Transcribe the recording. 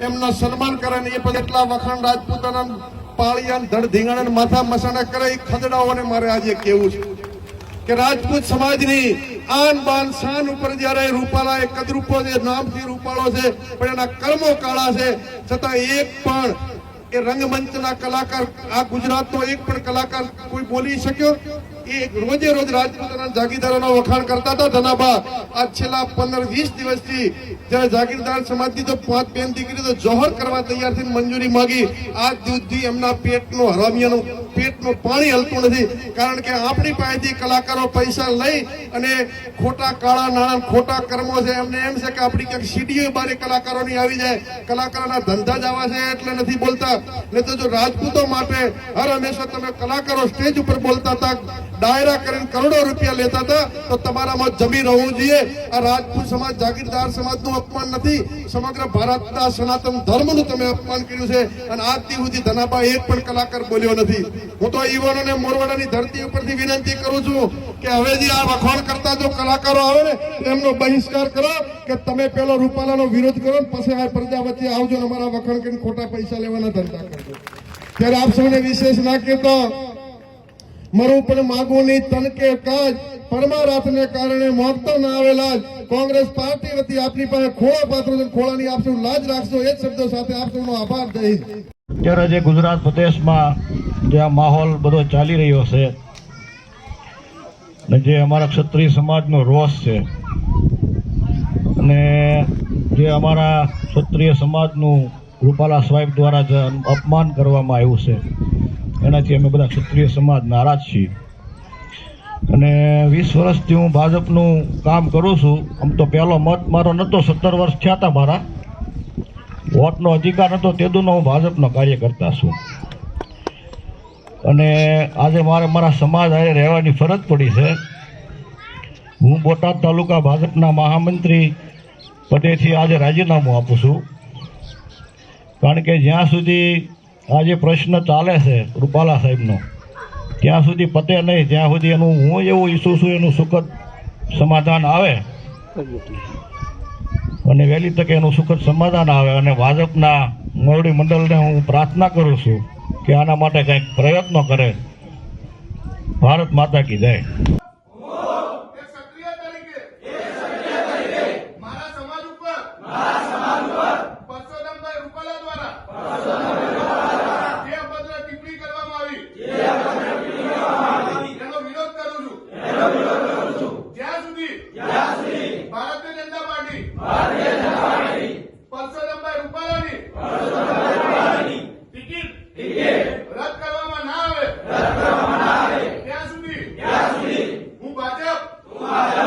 એમના સન્માન કરે ને એ પછી એટલા વખાણ રાજપૂતાના પાળિયા ધડ ધીંગાણા માથા મસાણા કરે, એ ખદડાઓને મારે આજે કેવું છે કે રાજપૂત સમાજની આન બાન શાન ઉપર જ્યારે રૂપાલા એ કદરૂપો છે, નામથી રૂપાળો છે, પણ એના કર્મો કાળા છે, છતાં એક પણ એ રંગમંચના કલાકાર આ ગુજરાતનો એક પણ કલાકાર કોઈ બોલી શક્યો? એ રોજે રોજ રાજપૂતના જાગીરદારોના વખાણ કરતા હતા. ધનાબા આ છેલ્લા પંદર, વીસ દિવસથી જ્યારે જાગીરદાર સમાજની તો પાંચ, બેન દીકરી તો જોહર કરવા તૈયાર થઈને મંજૂરી માંગી. આજ સુધી એમના પેટનું હરામિયાનું પેટનું પાણી હલતું નથી. કારણ કે આપણી પાસેથી કલાકારો પૈસા લઈ અને ખોટા કાળા નાણાં, ખોટા કર્મો છે. એમને એમ છે કે આપણી ક્યાંક સીડીઓ બારે કલાકારોની આવી જાય. કલાકારોના ધંધા જ આવા છે એટલે નથી બોલતા. નહીં તો જો રાજપૂતો માટે હર હંમેશા તમે કલાકારો સ્ટેજ ઉપર બોલતા હતા, ડાયરા કરીને કરોડો રૂપિયા લેતા હતા, તો તમારામાં જમી રહેવું જોઈએ. આ રાજપૂત સમાજ, જાગીરદાર સમાજનું અપમાન નથી. સમગ્ર ભારતના સનાતન ધર્મનું તમે અપમાન કર્યું છે. અને આજ સુધી ધનાબા એક પણ કલાકાર બોલ્યો નથી. હું તો યુવાનોને મોરવાડાની ધરતી ઉપરથી વિનંતી કરું છું કે હવે જે આ વખોણ કરતા જો કલાકારો આવે ને, એમનો બહિષ્કાર કરો કે તમે પેલો રૂપાલાનો વિરોધ કરો પછી આ પ્રજા વચ્ચે આવજો ને અમારા વખાણ કરીને ખોટા પૈસા લેવાના ધંધા કરજો. ત્યારે આપ સૌને વિશેષ ના કહેતો, મરું પણ માગું નહીં તન કે કાજ પરમારાથને કારણે મોકતો ના આવેલા કોંગ્રેસ પાર્ટી વતી આપની પાસે ખોળા પાત્ર ખોળાની આપ લાજ રાખશો. એ શબ્દો સાથે આપ સૌનો આભાર જય અત્યારે જે ગુજરાત પ્રદેશમાં જે આ માહોલ બધો ચાલી રહ્યો છે અને જે અમારા ક્ષત્રિય સમાજનો રોષ છે અને જે અમારા ક્ષત્રિય સમાજનું રૂપાલા સાહેબ દ્વારા જે અપમાન કરવામાં આવ્યું છે, એનાથી અમે બધા ક્ષત્રિય સમાજ નારાજ છીએ. અને વીસ વર્ષથી હું ભાજપનું કામ કરું છું, આમ તો પહેલો મત મારો નહોતો, સત્તર વર્ષ થયા હતા મારા. વોટનો અધિકાર હતો તેદુનો હું ભાજપનો કાર્યકર્તા છું. અને આજે મારે મારા સમાજ આજે રહેવાની ફરજ પડી છે. હું બોટાદ તાલુકા ભાજપના મહામંત્રી પદેથી આજે રાજીનામું આપું છું. કારણ કે જ્યાં સુધી આજે પ્રશ્ન ચાલે છે રૂપાલા સાહેબનો, ત્યાં સુધી પતે નહીં, ત્યાં સુધી એનું હું એવું ઈચ્છું છું એનું સુખદ સમાધાન આવે. અને વહેલી તકે એનું સુખદ સમાધાન આવે અને ભાજપના મોવડી મંડળને હું પ્રાર્થના કરું છું. કે આના માટે કંઈક પ્રયત્નો કરે. ભારત માતા કી જય. કરવામાં આવી રત્ન મનાવે ત્યાં સુધી. ત્યાં સુધી. હું ભાજપ. હું ભાજપ.